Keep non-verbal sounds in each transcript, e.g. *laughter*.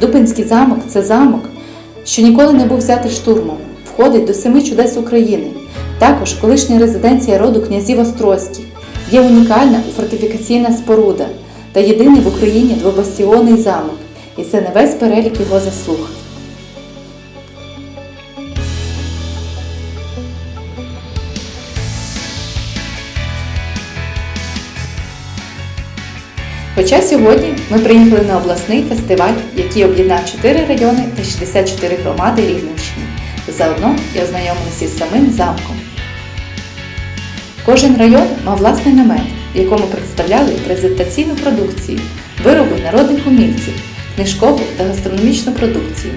Дубинський замок це замок, що ніколи не був взятий штурмом, входить до семи чудес України. Також колишня резиденція роду князів Острозьких. Є унікальна фортифікаційна споруда та єдиний в Україні двобастіонний замок. І це не весь перелік його заслуг. Хоча сьогодні ми приїхали на обласний фестиваль, який об'єднав 4 райони та 64 громади Рівненщини. Заодно і ознайомилися із самим замком. Кожен район мав власний намет, в якому представляли презентаційну продукцію, вироби народних умільців, книжкову та гастрономічну продукцію.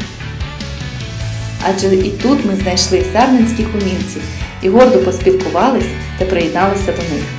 Адже і тут ми знайшли сарненських умільців і гордо поспілкувались та приєдналися до них.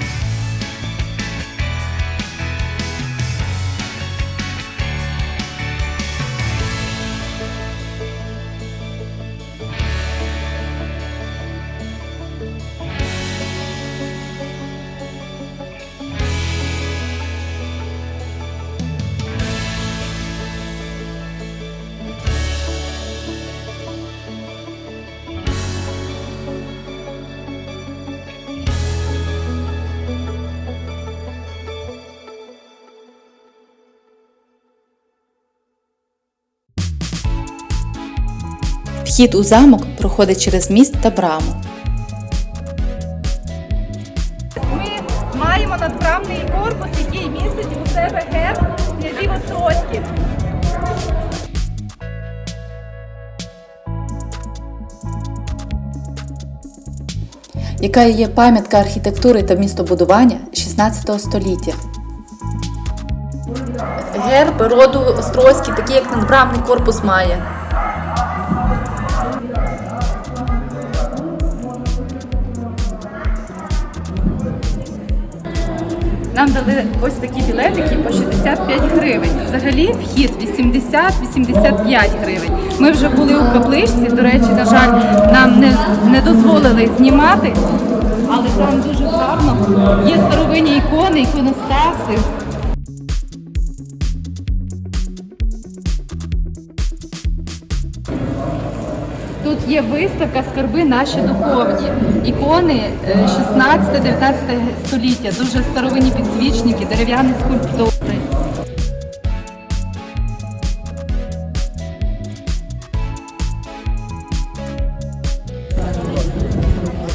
Вхід у замок проходить через міст та браму. Ми маємо надправний корпус, який містить у себе герб князів Острозьких. яка є пам'ятка архітектури та містобудування 16 століття. Герб роду Острозький, такий як надбрамний корпус має. Нам дали ось такі білетики по 65 гривень. Взагалі вхід 80-85 гривень. Ми вже були у капличці. До речі, на жаль, нам не, не дозволили знімати, але там дуже гарно. Є старовинні ікони, іконостаси. Є виставка скарби наші духовні. Ікони е, 16-19 століття, дуже старовинні підсвічники, дерев'яні скульптури.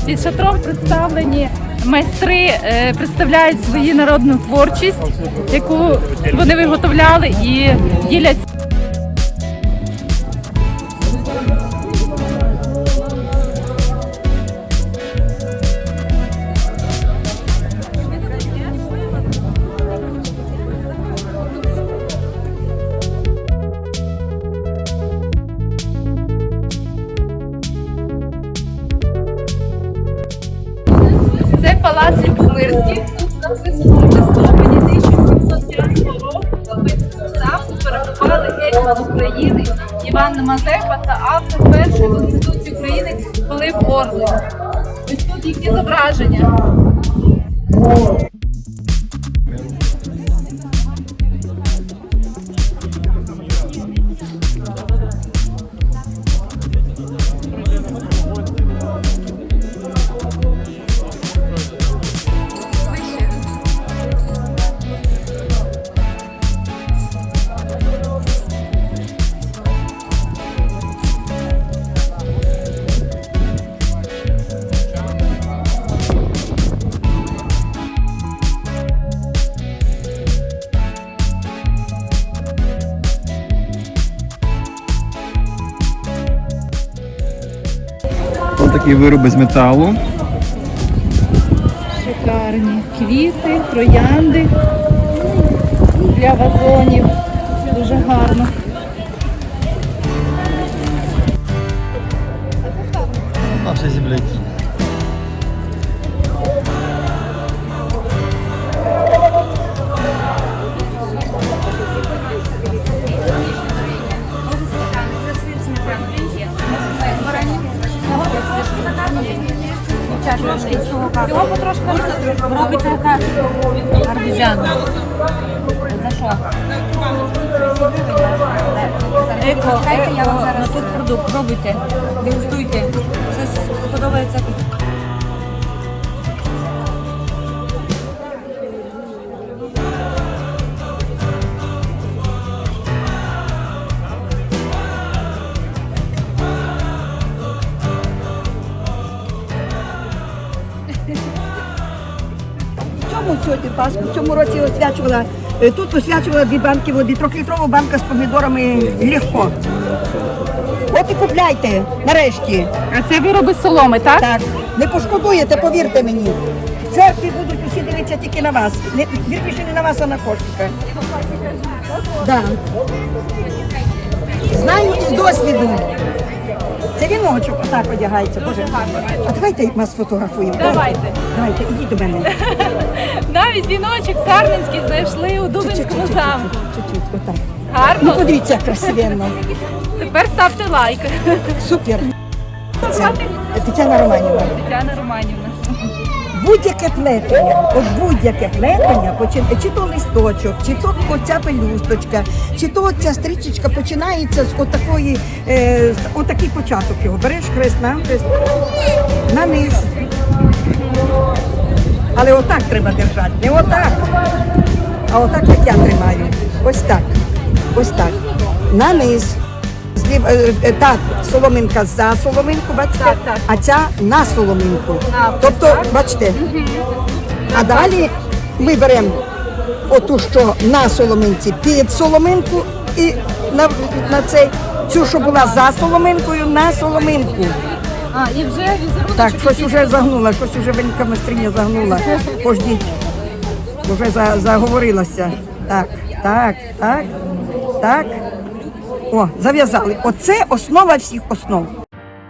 Під шатром представлені майстри, е, представляють свою народну творчість, яку вони виготовляли і діляться. Палац Любомирський. Тут написано листопаді 1705 року Лапинському замку перебували гетьман України Іван Мазепа та автор першої конституції України Пилип Орлик. Ось тут їхні зображення. Такі вироби з металу. Шикарні квіти, троянди для вазонів. Дуже гарно. Наші земляки. Всього потрошки робить рука арбузяна. За що? Еко, еко, тут продукт, пробуйте, дегустуйте. Щось сподобається. Цьому сьогодні Пасху, в цьому році освячувала, е, тут освячувала дві банки води, трьохлітрова банка з помідорами легко. От і купляйте, нарешті. А це вироби з соломи, так? Так, не пошкодуєте, повірте мені. В церкві будуть усі дивитися тільки на вас. Не, вірніше не на вас, а на кошика. Да. Знаю з досвіду. Це віночок отак одягається. Боже. А давайте ми сфотографуємо. Давайте. Давайте, ідіть до мене. *laughs* Навіть віночок Сарненський знайшли у Дубинському замку. Чуть-чуть, отак. Ну Гарно. подивіться, красивенно. Тепер ставте лайк. Супер. Це Тетяна Романівна. Тетяна Романівна. Будь-яке плетення, от будь-яке плетення, чи то листочок, чи то оця пелюсточка, чи то ця стрічечка починається з отакої, е, з отакий початок його. Береш хрест на хрест, на низ. Але отак треба держати, не отак. А отак, як я тримаю. Ось так. Ось так. На низ. Злів, е, е, та соломинка за соломинку, бачите? Так, так. А ця на соломинку. А, тобто, так. бачите, а далі ми беремо оту, що на соломинці під соломинку і на, на цей, цю, що була за соломинкою, на соломинку. А, і вже візерунок. Так, щось вже загнула, щось вже велика майстриня загнула. Пождіть, вже за, заговорилася. Так, так, так, так. О, зав'язали. Оце основа всіх основ.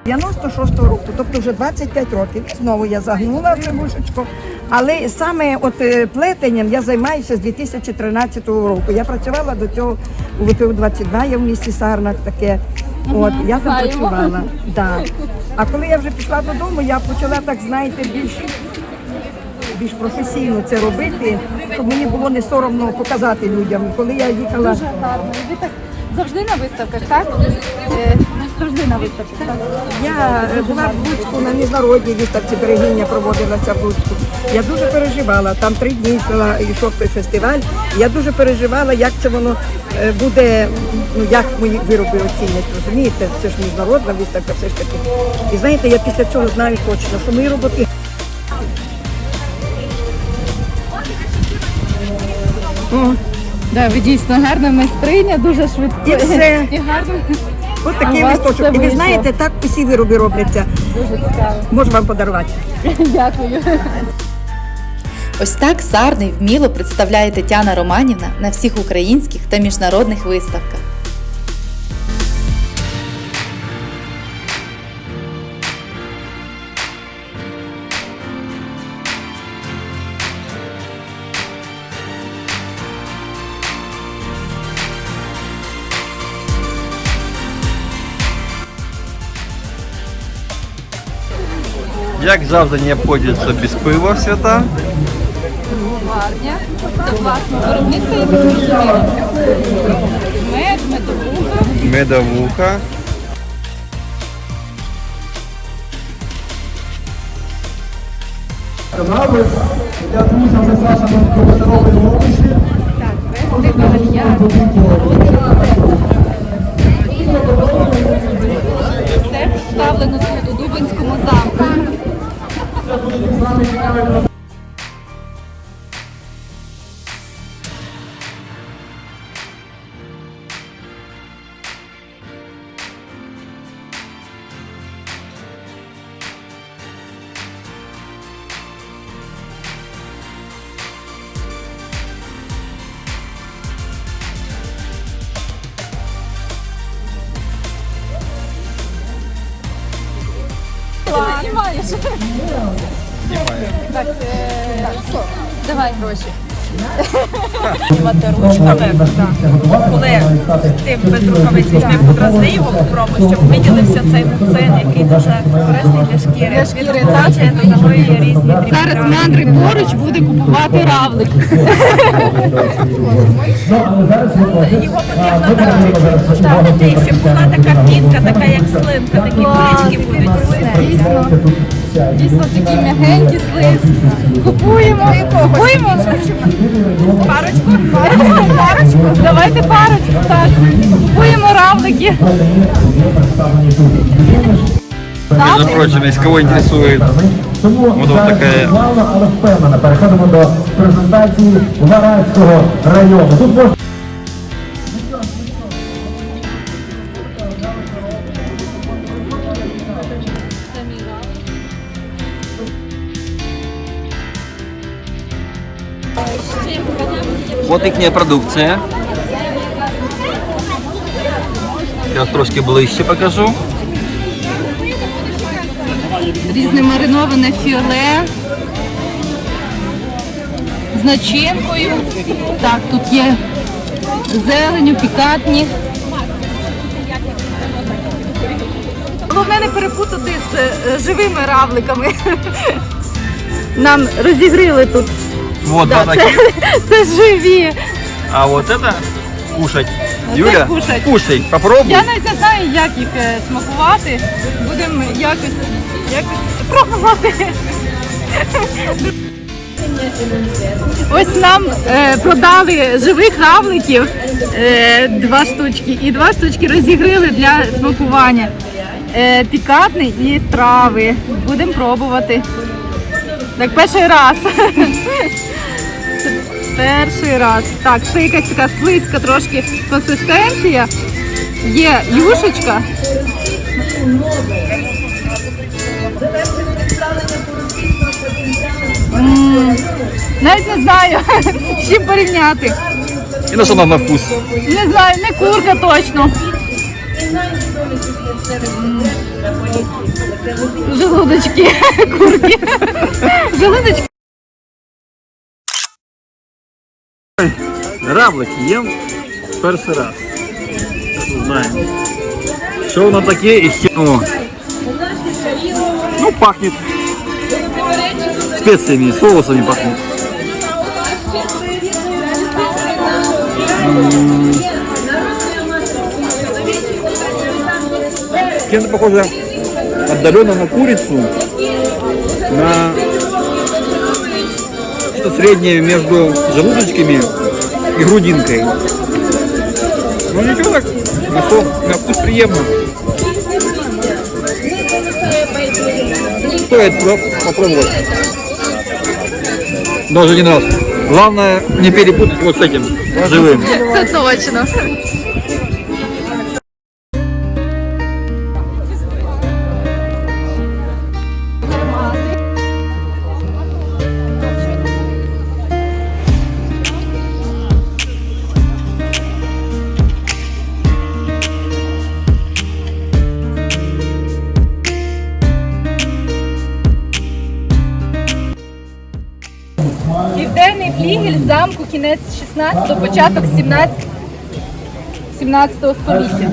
96-го року, тобто вже 25 років. Знову я загнула це. Але саме от е, плетенням я займаюся з 2013 року. Я працювала до цього у ВПУ 22, я в місті Сарнах таке. От, я там працювала. Да. А коли я вже пішла додому, я почала так, знаєте, більш більш професійно це робити, щоб мені було не соромно показати людям. Коли я їхала, Дуже гарно. Так завжди на виставках, так? Е, Завжди на виставках, так? я е, була в Луцьку на міжнародній виставці берегіння проводилася в Луцьку. Я дуже переживала. Там три дні йшов той фестиваль. Я дуже переживала, як це воно е, буде, ну як мої вироби оцінять. Розумієте, це ж міжнародна виставка, все ж таки. І знаєте, я після цього знаю точно, що мої роботи Да, ви дійсно гарна майстриня, дуже швидко. І все. І гарно. От такий А у вас листочок. І ви вийшло. знаєте, так усі вироби робляться. Дуже цікаво. Можу вам подарувати. Дякую. Ось так Сарний вміло представляє Тетяна Романівна на всіх українських та міжнародних виставках. Як завжди не обходяться без пива свята. Варня. Власне виробництво. Мед, медовуха. Медовуха. Так, вести кавальяр. Все представлено тут у Дубинському замку. Знімаєш? Коли ти без рукавиць візьми подразни його попробуй, щоб виділився цей муцин, який дуже корисний для шкіри. Для шкіри таче, то різні дрібні. Зараз мандри поруч буде купувати равлик. Його потрібно так поставити, щоб була така пінка, така як слинка, такі кулички будуть. Дійсно. Такі м'ягенькі слиз. Купуємо. Купуємо. Парочку. Парочку. Давайте парочку. Так. Купуємо равлики. Между прочим, если кого интересует Тому Вот плавно, але впевнено переходимо до презентації Вараського району. Тут можна Их продукция. Сейчас трошки ближче покажу. Різне мариноване філе. З начинкою. Так, тут є зеленю, пікантні. Головне не перепутати з е, живими равликами. Нам розігрили тут. Вот Да, два це, таких. це живі. А вот это кушать. це Юля, кушать. кушай, попробуй. Я навіть не знаю, як їх е, смакувати. Будемо якось, якось пробувати. Ось нам е, продали живих равликів е, два штучки і два штучки розігрили для смакування. Е, пікантний і трави. Будемо пробувати. Так, перший раз. Це перший раз. Так, це якась така слизька трошки консистенція. Є юшечка. М, Навіть не знаю, з чим порівняти. И на что нам на вкус? Не знаю, не курка точно. М. Желудочки, курки. Желудочки. Равлики їм перший раз. Знаємо. Що воно таке і ще. О. Ну, пахнет. Специями, соусами пахнет. М. Чем-то похоже отдаленно на курицу, на что среднее между желудочками и грудинкой. Ну ничего так, на, со- на вкус приемно. Стоит по- попробовать. Даже один раз. Главное не перепутать вот с этим живым. Це точно. Флігель замку кінець 16 початок 17 17 століття.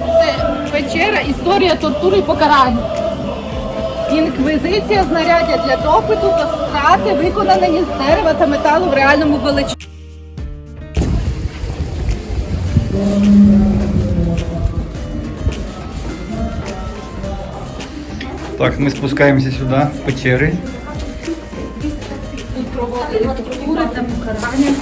Це печера історія тортури і покарань. Інквізиція знаряддя для допиту та страти, виконані з дерева та металу в реальному величині. Так, мы спускаемся сюда, в печеры. Тут там тортури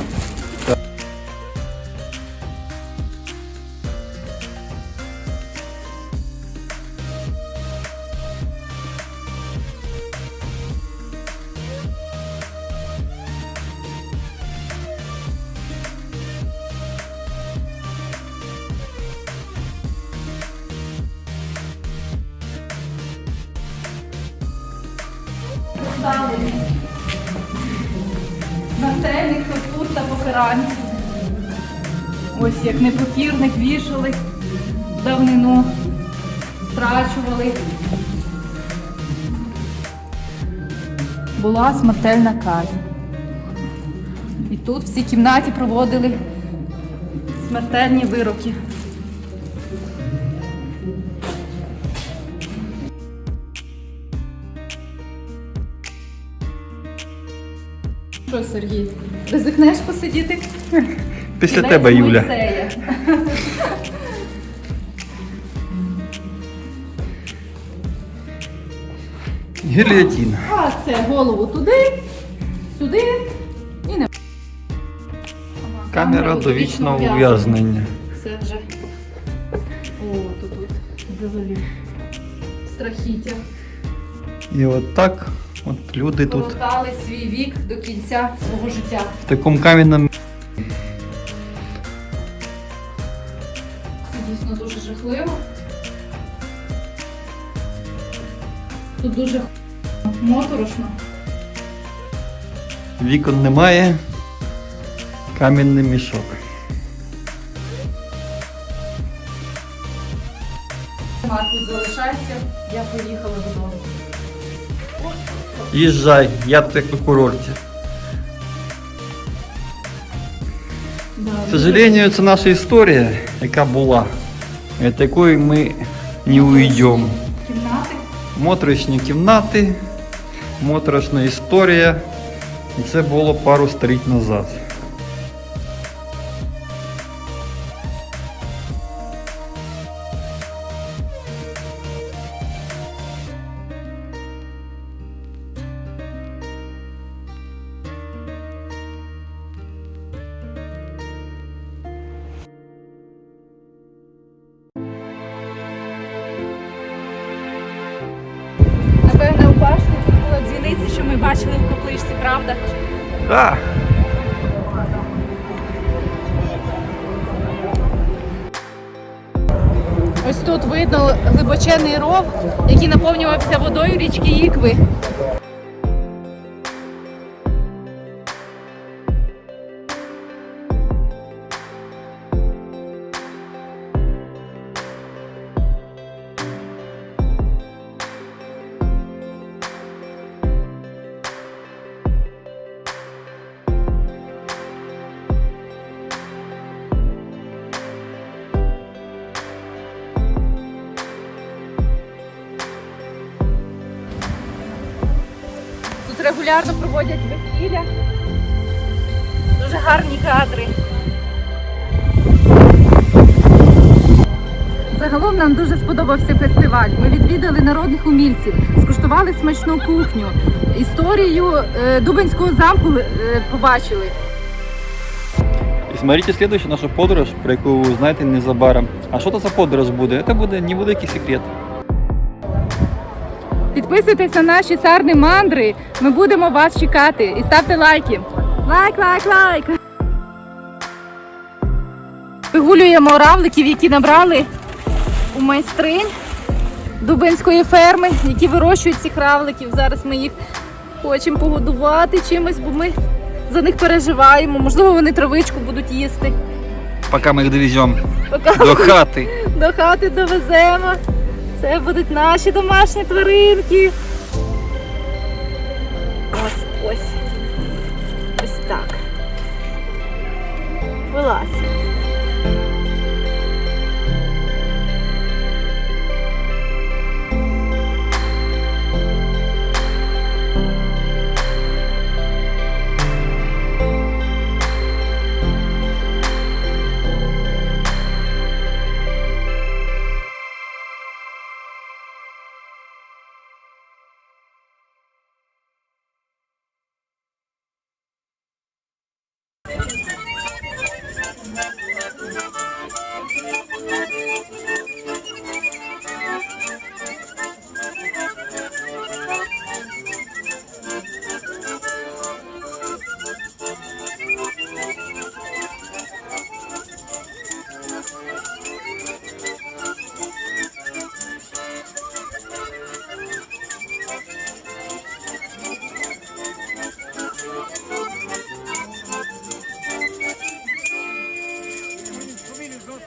тортур. Ось як непокірних вішали давнину, страчували. була смертельна казнь. І тут в цій кімнаті проводили смертельні вироки. Що, Сергій, ризикнеш посидіти? Після Кінець тебе, Юля. Мойсея. Гільотін. А це голову туди, сюди і не. Камера довічного ув'язнення. Це вже. О, тут от взагалі страхіття. І от так от люди тут Коротали свій вік до кінця свого життя. в такому кам'яному Це дійсно дуже жахливо. Тут дуже моторошно. вікон немає. Кам'яний мішок. Маркус залишайся, я поїхала додому. Їжджай, я так на курорті. К сожалению, це наша історія, яка була, від якої ми не уйдемо. Кімнати. Моторошні кімнати, моторошна історія. І це було пару століть назад. Бачили в капличці, правда? Да. Ось тут видно глибочений ров, який наповнювався водою річки Ікви. Регулярно проводять весілля. Дуже гарні кадри. Загалом нам дуже сподобався фестиваль. Ми відвідали народних умільців, скуштували смачну кухню, історію е, Дубинського замку е, побачили. І смотрите следующую нашу подорож, про яку ви узнаєте незабаром. А що це за подорож буде? Це буде невеликий секрет. Підписуйтесь на наші сарни мандри. Ми будемо вас чекати і ставте лайки. Лайк, лайк, лайк. Вигулюємо равликів, які набрали у майстринь Дубинської ферми, які вирощують цих равликів. Зараз ми їх хочемо погодувати чимось, бо ми за них переживаємо. Можливо, вони травичку будуть їсти. Поки ми їх довеземо Поки до хати. *laughs* до хати довеземо. Це будуть наші домашні тваринки. Ось ось. Ось так. Вилазь. Thank you.